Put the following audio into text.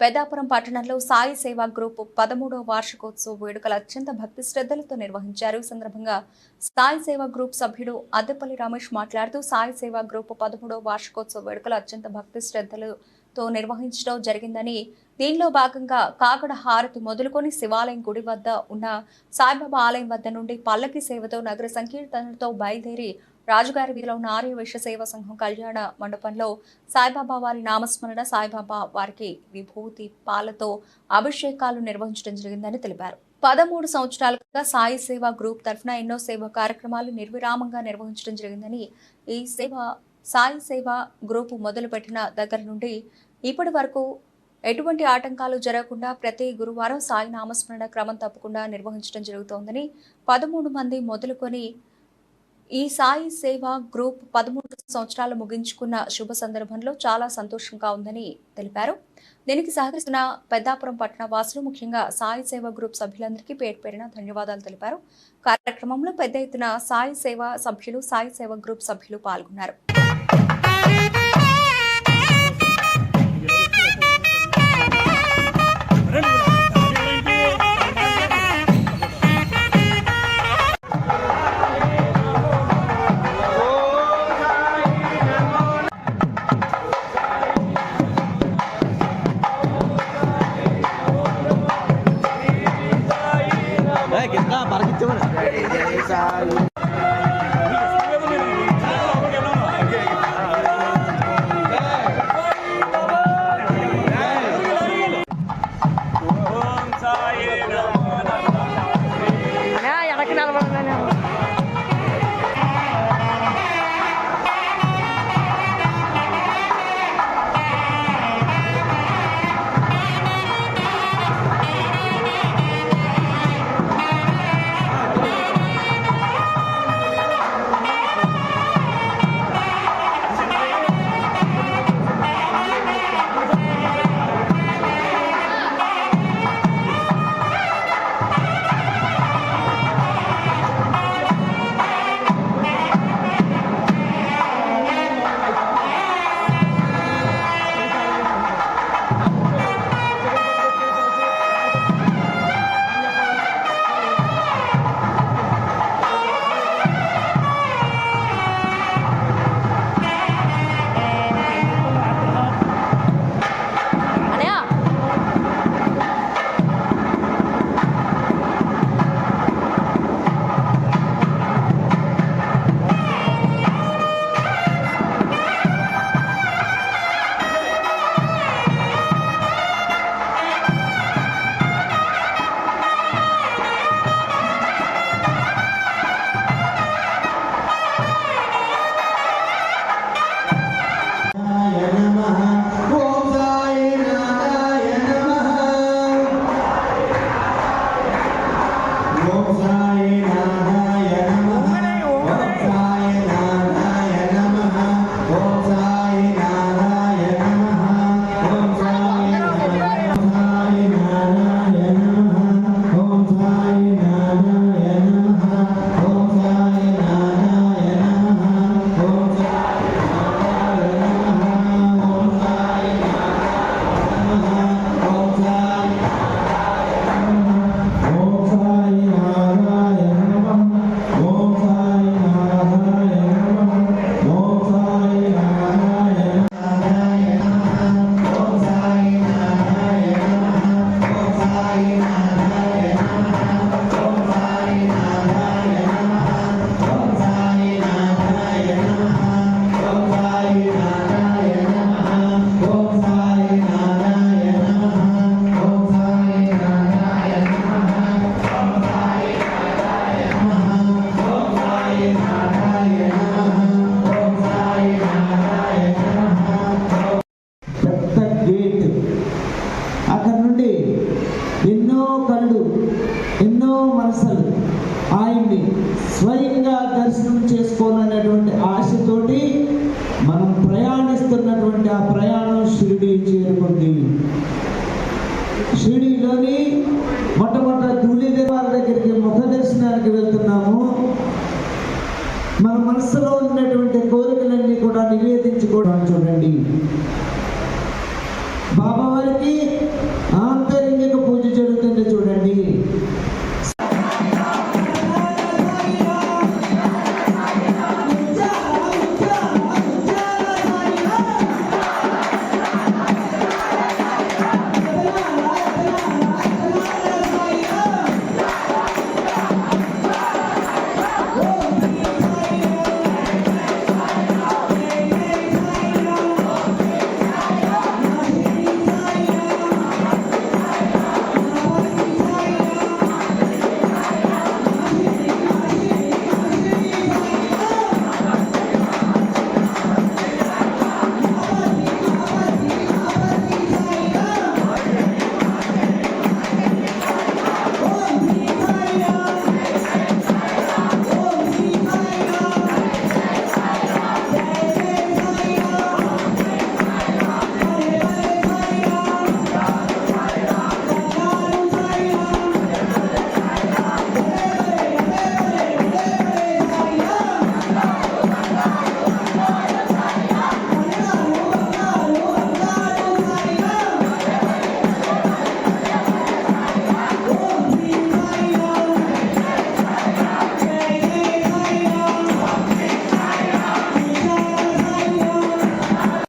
పెద్దాపురం పట్టణంలో సాయి సేవా గ్రూప్ పదమూడవ వార్షికోత్సవ వేడుకలు అత్యంత భక్తి శ్రద్ధలతో నిర్వహించారు. ఈ సందర్భంగా సాయి సేవా గ్రూప్ సభ్యుడు అద్దెపల్లి రమేష్ మాట్లాడుతూ సాయి సేవా గ్రూప్ పదమూడవ వార్షికోత్సవ వేడుకలు అత్యంత భక్తి శ్రద్ధలతో నిర్వహించడం జరిగిందని దీనిలో భాగంగా కాకడ హారతి మొదలుకొని శివాలయం గుడి వద్ద ఉన్న సాయిబాబా ఆలయం వద్ద నుండి పల్లకి సేవతో నగర సంకీర్తనలతో బయలుదేరి రాజుగారి వీధిలో ఉన్న ఆర్య వైశ్య సేవా సంఘం కళ్యాణ మండపంలో సాయిబాబా వారి నామస్మరణ సాయిబాబా వారికి విభూతి పాలతో అభిషేకాలు నిర్వహించడం జరిగిందని తెలిపారు. పదమూడు సంవత్సరాలుగా సాయి సేవ గ్రూప్ తరఫున ఎన్నో సేవా కార్యక్రమాలు నిర్విరామంగా నిర్వహించడం జరిగిందని ఈ సేవ సాయి సేవ గ్రూపు మొదలుపెట్టిన దగ్గర నుండి ఇప్పటి వరకు ఎటువంటి ఆటంకాలు జరగకుండా ప్రతి గురువారం సాయి నామస్మరణ క్రమం తప్పకుండా నిర్వహించడం జరుగుతోందని పదమూడు మంది మొదలుకొని ఈ సాయి సేవ గ్రూప్ పదమూడు సంవత్సరాలు ముగించుకున్న శుభ సందర్భంలో చాలా సంతోషంగా ఉందని తెలిపారు. దీనికి సహకరిస్తున్న పెద్దాపురం పట్టణ వాసులు ముఖ్యంగా సాయి సేవ గ్రూప్ సభ్యులందరికీ పేరు పేరిన ధన్యవాదాలు తెలిపారు. కార్యక్రమంలో పెద్ద ఎత్తున సాయి సేవ సభ్యులు సాయి సేవ గ్రూప్ సభ్యులు పాల్గొన్నారు. వెళ్తున్నాము. మన మనసులో ఉన్నటువంటి కోరికలన్నీ కూడా నివేదించుకోవడం చూడండి. బాబా వారికి